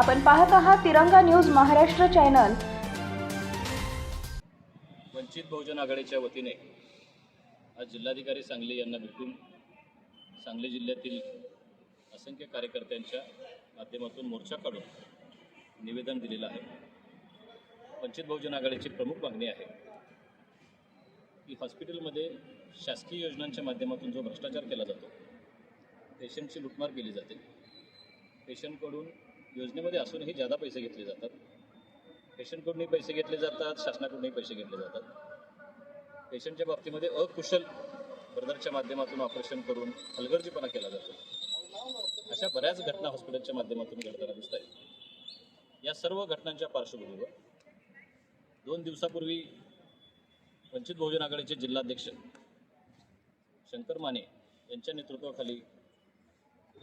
आपण पाहत आहात तिरंगा न्यूज महाराष्ट्र चॅनल. वंचित बहुजन आघाडीच्या वतीने आज जिल्हाधिकारी सांगली यांना भेटून सांगली जिल्ह्यातील असंख्य कार्यकर्त्यांच्या माध्यमातून मोर्चा काढून निवेदन दिलेलं आहे. वंचित बहुजन आघाडीची प्रमुख मागणी आहे की हॉस्पिटलमध्ये शासकीय योजनांच्या माध्यमातून जो भ्रष्टाचार केला जातो पेशंटची लुटमार केली जाते. पेशंटकडून योजनेमध्ये असूनही जादा पैसे घेतले जातात. पेशंटकडूनही पैसे घेतले जातात शासनाकडूनही पैसे घेतले जातात. पेशंटच्या बाबतीमध्ये अकुशल ब्रदरच्या माध्यमातून ऑपरेशन करून हलगर्जीपणा केला जातो. अशा बऱ्याच घटना हॉस्पिटलच्या माध्यमातून घडताना दिसत आहेत या सर्व घटनांच्या पार्श्वभूमीवर दोन दिवसापूर्वी वंचित बहुजन आघाडीचे जिल्हाध्यक्ष शंकर माने यांच्या नेतृत्वाखाली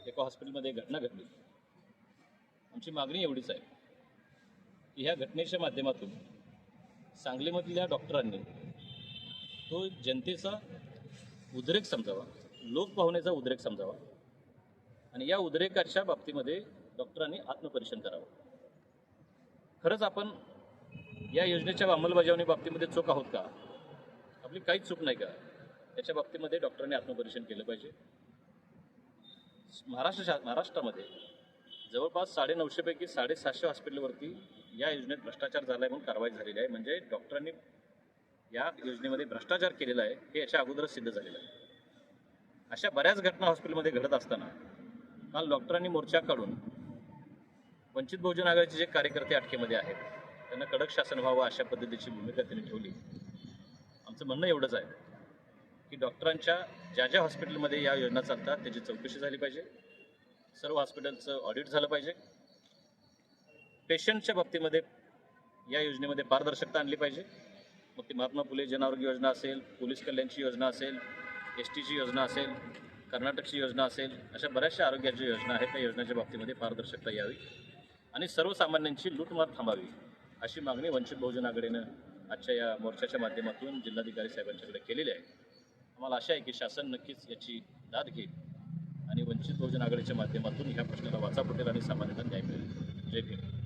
एका हॉस्पिटलमध्ये घटना घडली. आमची मागणी एवढीच आहे की ह्या घटनेच्या माध्यमातून सांगलीमधल्या डॉक्टरांनी तो जनतेचा उद्रेक समजावा लोकभावनेचा उद्रेक समजावा आणि या उद्रेकाच्या बाबतीमध्ये डॉक्टरांनी आत्मपरीक्षण करावं. खरंच आपण या योजनेच्या अंमलबजावणी बाबतीमध्ये चूक आहोत का? आपली काहीच चूक नाही का? याच्या बाबतीमध्ये डॉक्टरांनी आत्मपरीक्षण केलं पाहिजे. महाराष्ट्र शा महाराष्ट्रामध्ये जवळपास साडे नऊशेपैकी साडेसातशे हॉस्पिटलवरती या योजनेत भ्रष्टाचार झाला आहे म्हणून कारवाई झालेली आहे. म्हणजे डॉक्टरांनी या योजनेमध्ये भ्रष्टाचार केलेला आहे हे याच्या अगोदरच सिद्ध झालेलं आहे. अशा बऱ्याच घटना हॉस्पिटलमध्ये घडत असताना काल डॉक्टरांनी मोर्चा काढून वंचित बहुजन आघाडीचे जे कार्यकर्ते अटकेमध्ये आहेत त्यांना कडक शासन व्हावं अशा पद्धतीची भूमिका त्यांनी ठेवली. आमचं म्हणणं एवढंच आहे की डॉक्टरांच्या ज्या ज्या हॉस्पिटलमध्ये या योजना चालतात त्याची चौकशी झाली पाहिजे. सर्व हॉस्पिटलचं ऑडिट झालं पाहिजे. पेशंटच्या बाबतीमध्ये या योजनेमध्ये पारदर्शकता आणली पाहिजे. मग ती महात्मा फुले जनआरोग्य योजना असेल पोलीस कल्याणची योजना असेल एस टीची योजना असेल कर्नाटकची योजना असेल अशा बऱ्याचशा आरोग्याच्या योजना आहेत. त्या योजनेच्या बाबतीमध्ये पारदर्शकता यावी आणि सर्वसामान्यांची लूटमार थांबावी अशी मागणी वंचित बहुजन आघाडीनं आजच्या या मोर्चाच्या माध्यमातून जिल्हाधिकारी साहेबांच्याकडे केलेली आहे. आम्हाला आशा आहे की शासन नक्कीच याची दाद घेईल. वंचित बहुजन आघाडीच्या माध्यमातून ह्या प्रश्नाला वाचा पटेल आणि सामान्यांना न्याय मिळेल. जय भीम.